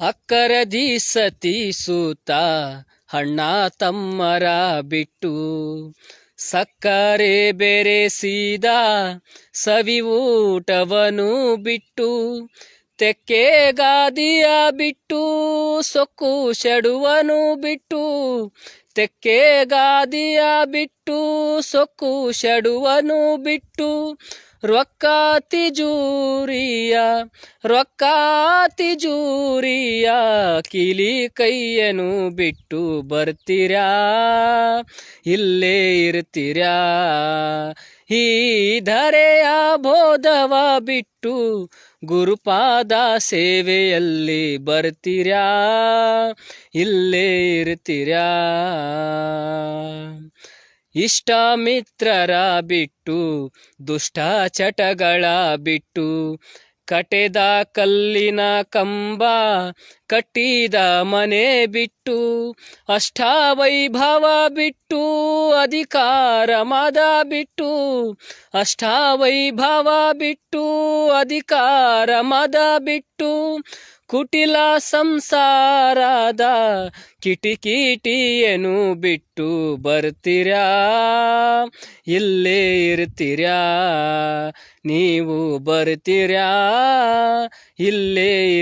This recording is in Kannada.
ಅಕ್ಕರದಿ ಸತೀಸುತ್ತ ಅಣ್ಣ ತಮ್ಮರ ಬಿಟ್ಟು ಸಕ್ಕರೆ ಬೆರೆಸಿದ ಸವಿ ಊಟವನು ಬಿಟ್ಟು ತೆಕ್ಕೆ ಗಾದಿಯ ಬಿಟ್ಟು ಸೊಕ್ಕು ಶಡುವನು ಬಿಟ್ಟು. ತೆಕ್ಕೆ ಗಾದಿಯ ಬಿಟ್ಟು ಸೊಕ್ಕು ಶಡುವನು ಬಿಟ್ಟು. ರೊಕ್ಕ ತಿಜೂರಿಯ ರೊಕ್ಕ ತಿಜೂರಿಯ ಕಿಲಿ ಕೈಯನು ಬಿಟ್ಟು ಬರ್ತೀರಾ? ಇಲ್ಲೇ ಇರ್ತೀರಾ? ಈ ಧರೆಯ ಬೋಧವ ಬಿಟ್ಟು ಗುರುಪಾದ ಸೇವೆಯಲ್ಲಿ ಬರ್ತೀರಾ ಇಲ್ಲೇ ಇರ್ತೀರಾ ಇಷ್ಟ ಮಿತ್ರರ ಬಿಟ್ಟು ದುಷ್ಟ ಚಟಗಳ ಬಿಟ್ಟು ಕಟೆದ ಕಲ್ಲಿನ ಕಂಬ ಕಟ್ಟಿದ ಮನೆ ಬಿಟ್ಟು ಅಷ್ಟಾವೈಭವ ಬಿಟ್ಟು ಅಧಿಕಾರ ಮದ ಬಿಟ್ಟು ಅಷ್ಟಾವೈಭವ ಬಿಟ್ಟು ಅಧಿಕಾರ ಮದ ಬಿಟ್ಟು ಕುಟಿಲ ಸಂಸಾರದ ಕಿಟಿಕಿಟಿಯನ್ನು ಬಿಟ್ಟು ಬರ್ತೀರಾ? ಇಲ್ಲೇ ಇರ್ತೀರಾ? ನೀವು ಬರ್ತೀರಾ? ಇಲ್ಲೇ